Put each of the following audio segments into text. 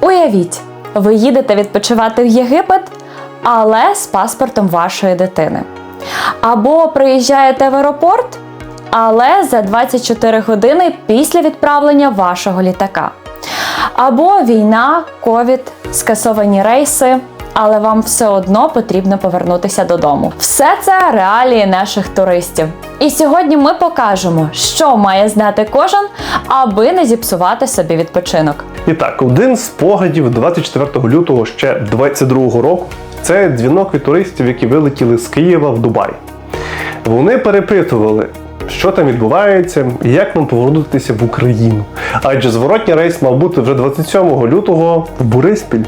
Уявіть, ви їдете відпочивати в Єгипет, але з паспортом вашої дитини. Або приїжджаєте в аеропорт, але за 24 години після відправлення вашого літака. Або війна, ковід, скасовані рейси, але вам все одно потрібно повернутися додому. Все це реалії наших туристів. І сьогодні ми покажемо, що має знати кожен, аби не зіпсувати собі відпочинок. І так, один з поглядів 24 лютого ще 22 року це дзвінок від туристів, які вилетіли з Києва в Дубай. Вони перепитували, що там відбувається і як нам повернутися в Україну. Адже зворотній рейс мав бути вже 27 лютого в Бориспіль.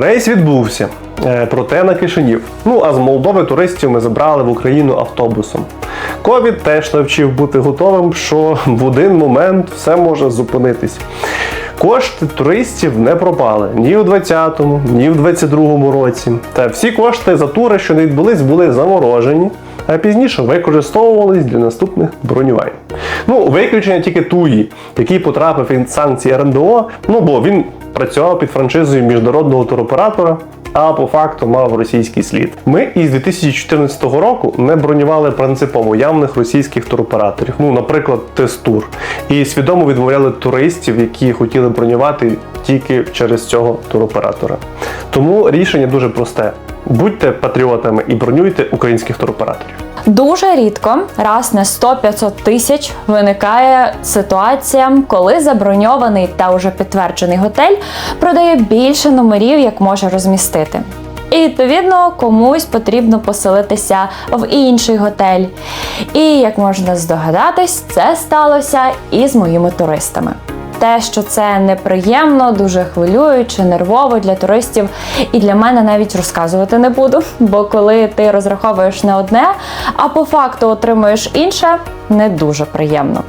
Рейс відбувся, е, проте на Кишинів. Ну а з Молдови туристів ми забрали в Україну автобусом. Ковід теж навчив бути готовим, що в один момент все може зупинитись. Кошти туристів не пропали ні у 20-му, ні в 22-му році. Та всі кошти за тури, що не відбулись, були заморожені, а пізніше використовувались для наступних бронювань. Ну, виключення тільки Туї, який потрапив від санкції РНДО, ну бо він працював під франшизою міжнародного туроператора. А по факту мав російський слід. Ми із 2014 року не бронювали принципово явних російських туроператорів, ну, наприклад, Тестур, і свідомо відмовляли туристів, які хотіли бронювати тільки через цього туроператора. Тому рішення дуже просте: будьте патріотами і бронюйте українських туроператорів. Дуже рідко, раз на 100-500 тисяч, виникає ситуація, коли заброньований та вже підтверджений готель продає більше номерів, як може розмістити. І відповідно комусь потрібно поселитися в інший готель. І як можна здогадатись, це сталося і з моїми туристами. Те, що це неприємно, дуже хвилююче, нервово для туристів, і для мене навіть розказувати не буду. Бо коли ти розраховуєш на одне, а по факту отримуєш інше, не дуже приємно.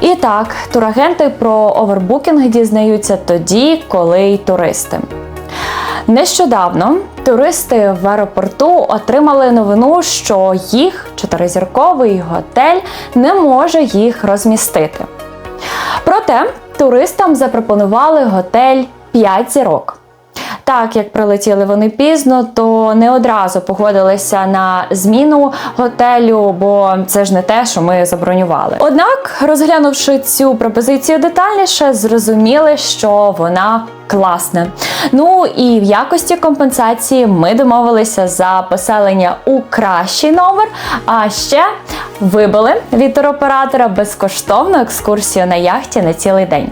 І так, турагенти про овербукінг дізнаються тоді, коли й туристи. Нещодавно туристи в аеропорту отримали новину, що їх чотиризірковий готель не може їх розмістити. Проте туристам запропонували готель 5 зірок. Так як прилетіли вони пізно, то не одразу погодилися на зміну готелю, бо це ж не те, що ми забронювали. Однак, розглянувши цю пропозицію детальніше, зрозуміли, що вона класна. Ну і в якості компенсації ми домовилися за поселення у кращий номер, а ще вибили від туроператора безкоштовну екскурсію на яхті на цілий день.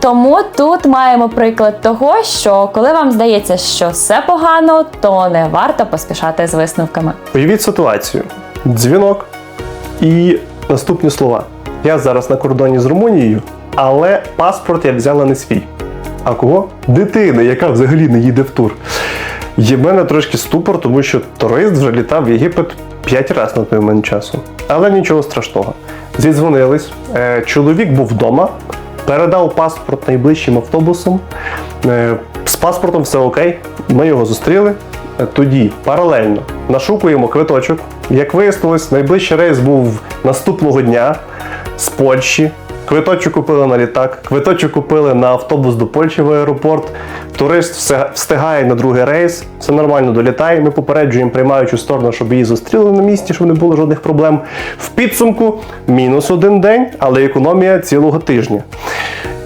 Тому тут маємо приклад того, що коли вам здається, що все погано, то не варто поспішати з висновками. Уявіть ситуацію: дзвінок і наступні слова. Я зараз на кордоні з Румунією, але паспорт я взяла не свій. А кого? Дитина, яка взагалі не їде в тур. Є в мене трошки ступор, тому що турист вже літав в Єгипет 5 разів на той момент часу. Але нічого страшного. Зідзвонились. Е, Чоловік був вдома, передав паспорт найближчим автобусом. Е, З паспортом все окей. Ми його зустріли. Е, Тоді паралельно нашукуємо квиточок. Як вияснилось, найближчий рейс був наступного дня з Польщі. Квиточок купили на літак, квиточок купили на автобус до Польщі в аеропорт. Турист встигає на другий рейс, все нормально долітає. Ми попереджуємо приймаючу сторону, щоб її зустріли на місці, щоб не було жодних проблем. В підсумку мінус один день, але економія цілого тижня.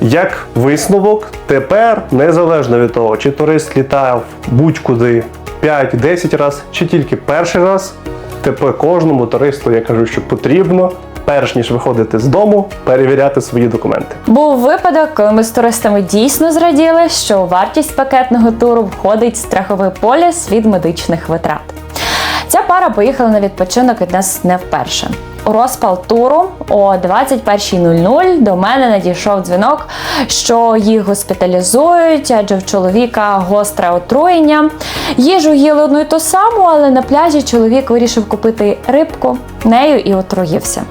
Як висновок, тепер незалежно від того, чи турист літав будь-куди 5-10 разів, чи тільки перший раз, тепер кожному туристу я кажу, що потрібно, перш ніж виходити з дому, перевіряти свої документи. Був випадок, коли ми з туристами дійсно зраділи, що вартість пакетного туру входить страховий поліс від медичних витрат. Ця пара поїхала на відпочинок від нас не вперше. У розпал туру о 21.00 до мене надійшов дзвінок, що їх госпіталізують, адже в чоловіка гостре отруєння. Їжу їли одну й ту саму, але на пляжі чоловік вирішив купити рибку, нею і отруївся.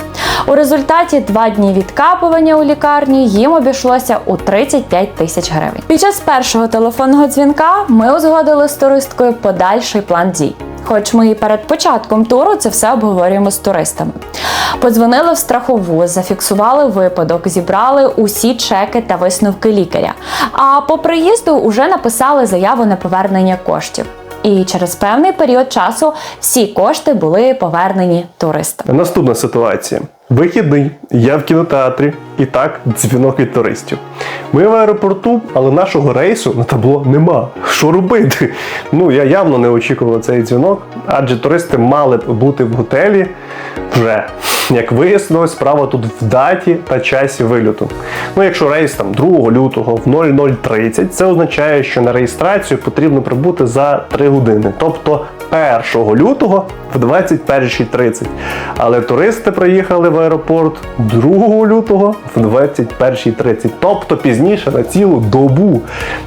У результаті два дні відкапування у лікарні їм обійшлося у 35 тисяч гривень. Під час першого телефонного дзвінка ми узгодили з туристкою подальший план дій. Хоч ми і перед початком туру це все обговорюємо з туристами. Подзвонили в страхову, зафіксували випадок, зібрали усі чеки та висновки лікаря. А по приїзду вже написали заяву на повернення коштів. І через певний період часу всі кошти були повернені туристам. Наступна ситуація. Вихідний, я в кінотеатрі, і так дзвінок від туристів. Ми в аеропорту, але нашого рейсу на табло нема. Що робити? Ну, я явно не очікував цей дзвінок, адже туристи мали б бути в готелі вже. Як вияснилось, справа тут в даті та часі вильоту. Ну, якщо рейс там 2 лютого в 00.30, це означає, що на реєстрацію потрібно прибути за 3 години, тобто 1 лютого в 21.30. Але туристи приїхали в аеропорт 2 лютого в 21.30, тобто пізніше на цілу добу.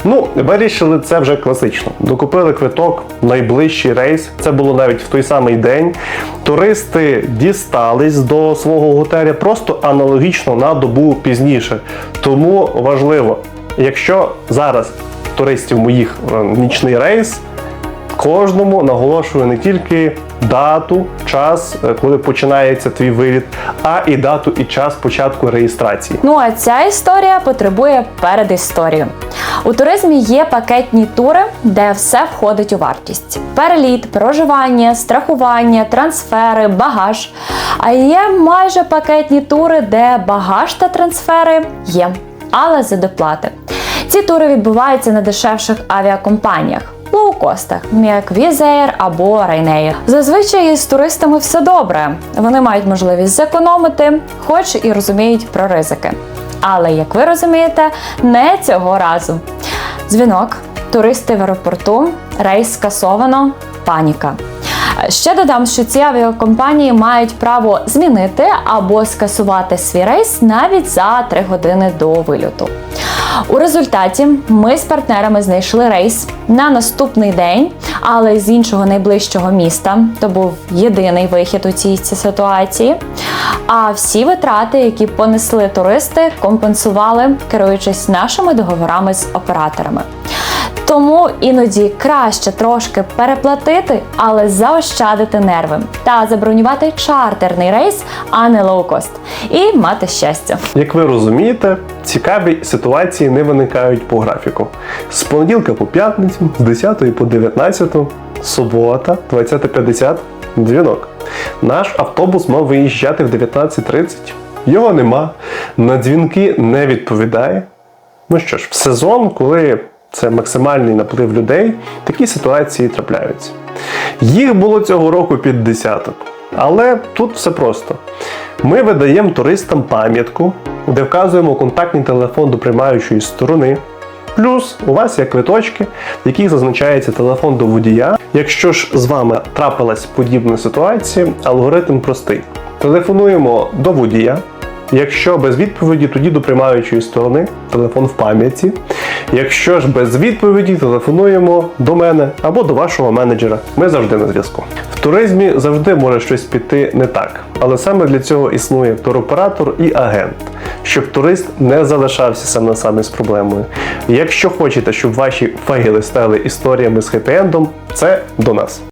Ну, вирішили це вже класично. Докупили квиток, найближчий рейс. Це було навіть в той самий день. Туристи дістались до свого готеля просто аналогічно на добу пізніше. Тому важливо, якщо зараз туристів моїх е, нічний рейс. Кожному наголошую не тільки дату, час, е, коли починається твій виліт, а і дату і час початку реєстрації. Ну а ця історія потребує передісторію. У туризмі є пакетні тури, де все входить у вартість: переліт, проживання, страхування, трансфери, багаж. А є майже пакетні тури, де багаж та трансфери є, але за доплати. Ці тури відбуваються на дешевших авіакомпаніях. Лоукостах, як Wizz або Ryanair. Зазвичай з туристами все добре. Вони мають можливість зекономити, хоч і розуміють про ризики. Але як ви розумієте, не цього разу. Дзвінок, туристи в аеропорту, рейс скасовано, паніка. Ще додам, що ці авіакомпанії мають право змінити або скасувати свій рейс навіть за 3 години до вильоту. У результаті ми з партнерами знайшли рейс на наступний день, але з іншого найближчого міста. То був єдиний вихід у цій ситуації. А всі витрати, які понесли туристи, компенсували, керуючись нашими договорами з операторами. Тому іноді краще трошки переплатити, але заощадити нерви та забронювати чартерний рейс, а не лоукост, і мати щастя. Як ви розумієте, цікаві ситуації не виникають по графіку. З понеділка по п'ятницю, з 10 по 19, субота, 20.50, дзвінок. Наш автобус мав виїжджати в 19.30. Його нема. На дзвінки не відповідає. Ну що ж, в сезон, коли це максимальний наплив людей, такі ситуації трапляються. Їх було цього року під десяток. Але тут все просто. Ми видаємо туристам пам'ятку, де вказуємо контактний телефон до приймаючої сторони. Плюс у вас є квиточки, в яких зазначається телефон до водія. Якщо ж з вами трапилась подібна ситуація, алгоритм простий. Телефонуємо до водія. Якщо без відповіді, тоді до приймаючої сторони телефон в пам'ятці. Якщо ж без відповіді, телефонуємо до мене або до вашого менеджера. Ми завжди на зв'язку. В туризмі завжди може щось піти не так, але саме для цього існує туроператор і агент, щоб турист не залишався сам на самі з проблемою. Якщо хочете, щоб ваші фейли стали історіями з хеппі-ендом, це до нас.